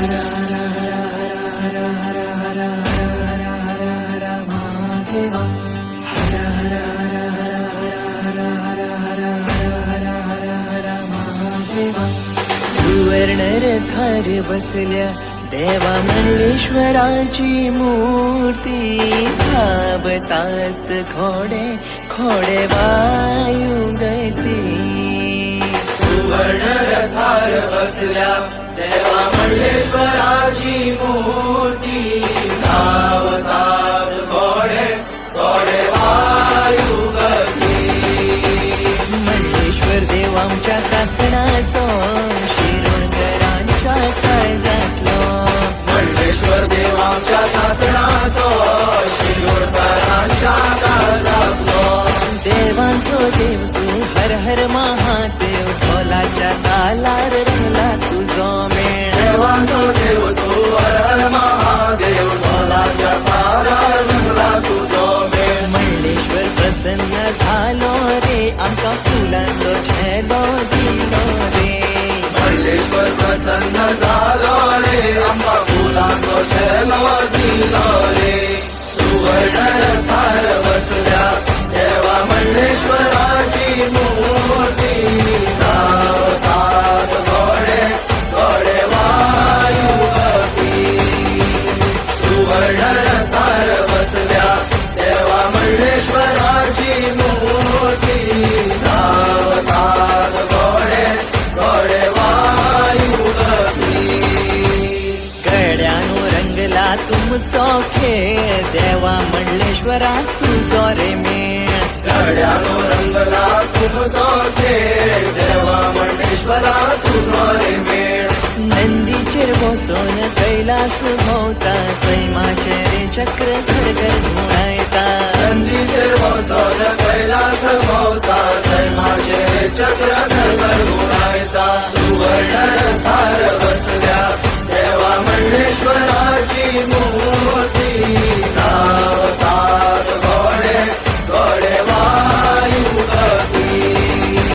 सुवर्णरथर सु सु सु सु सु सु सु सु सु सु सुवर्णर घोडे घोडे बायु नैति सुवर्णर बस देवा मल्लेश्वराची मूर्ती धावतात घोडे घोडे वायू गती. मंडेश्वर देव आमच्या सासणाचो शिरोणकरांच्या काळजातलो. मंडेश्वर देव आमच्या सासणाचो शिरोणकरांच्या काळजातलो. देवांचो देव तू हर हर महादेव ढोलाच्या तालार प्रसन्न झालो रे आमका फुलांचो छेलो दिलो रे तुमचो खेळ देवा मंडलेश्वरा तुझो रे मेळ. गड्यानो रंगला तुमचो खेळ देवा मंडेश्वरा तुझो रे मेळ. नंदीचेर बसून कैलास भोवता सैमाचे रे चक्र घर घर घुमळायता